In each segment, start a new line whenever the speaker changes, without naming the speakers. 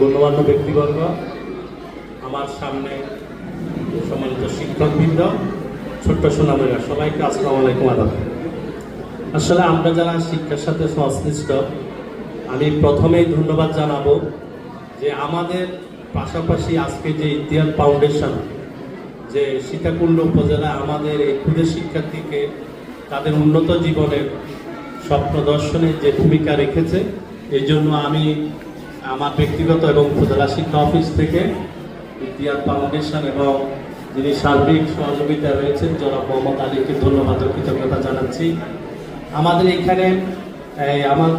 গণ্যমান্য ব্যক্তিবর্গ, আমার সামনে সম্মানিত শিক্ষকবৃন্দ, ছোট্ট সোনামেরা সবাইকে আসসালামু আলাইকুম আদাব। আসলে আমরা যারা শিক্ষার সাথে সংশ্লিষ্ট, আমি প্রথমেই ধন্যবাদ জানাব যে আমাদের পাশাপাশি আজকে যে ইতিহাস ফাউন্ডেশন, যে সীতাকুণ্ড উপজেলা আমাদের এই ক্ষুদে শিক্ষার্থীকে তাদের উন্নত জীবনের স্বপ্ন দর্শনে যে ভূমিকা রেখেছে এই জন্য আমি আমার ব্যক্তিগত এবং উপজেলা শিক্ষা অফিস থেকে ইতিহাস ফাউন্ডেশন এবং যিনি সার্বিক সহযোগিতা রয়েছেন, জনাব মোহাম্মদ আলীকে ধন্যবাদ ও কৃতজ্ঞতা জানাচ্ছি। আমাদের এখানে আমার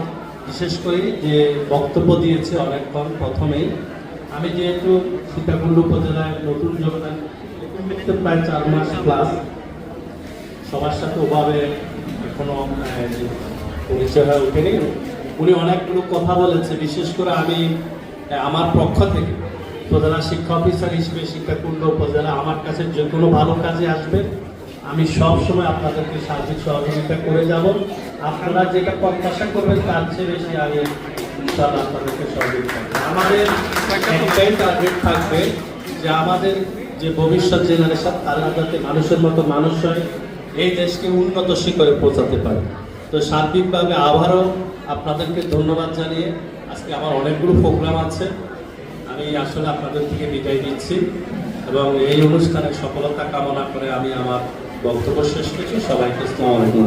বিশেষ করে যে বক্তব্য দিয়েছে অনেকক্ষণ প্রথমেই, আমি যেহেতু সীতাকুণ্ড উপজেলায় নতুন যোগদান প্রায় চার মাস প্লাস সবার সাথে ওভাবে এখনও পরিচয় হয়ে ওঠেনি। উনি অনেকগুলো কথা বলেছে, বিশেষ করে আমি, আমার পক্ষ থেকে। উপজেলা শিক্ষা অফিসার হিসেবে, শিক্ষাকুণ্ড উপজেলা, আমার কাছে যে কোনো ভালো কাজে আসবে, আমি সব সময় আপনাদেরকে সার্বিক সহযোগিতা করে যাব। আপনারা যেটা প্রত্যাশা করবেন, তার চেয়ে বেশি আমি ইনশাআল্লাহ আপনাদেরকে সহযোগিতা আমাদের একটাই টার্গেট থাকবে যে আমাদের যে ভবিষ্যৎ জেনারেশন তারা যাতে মানুষের মতো মানুষ হয়, এই দেশকে উন্নত শিখরে পৌঁছাতে পারে। তো সার্বিকভাবে আবারও আপনাদেরকে ধন্যবাদ জানিয়ে আজকে আমার অনেকগুলো প্রোগ্রাম আছে। আমি আসলে আপনাদের থেকে বিদায় নিচ্ছি এবং এই অনুষ্ঠানের সফলতা কামনা করে আমি আমার বক্তব্য শেষ করছি। সবাইকে আলাইকুম।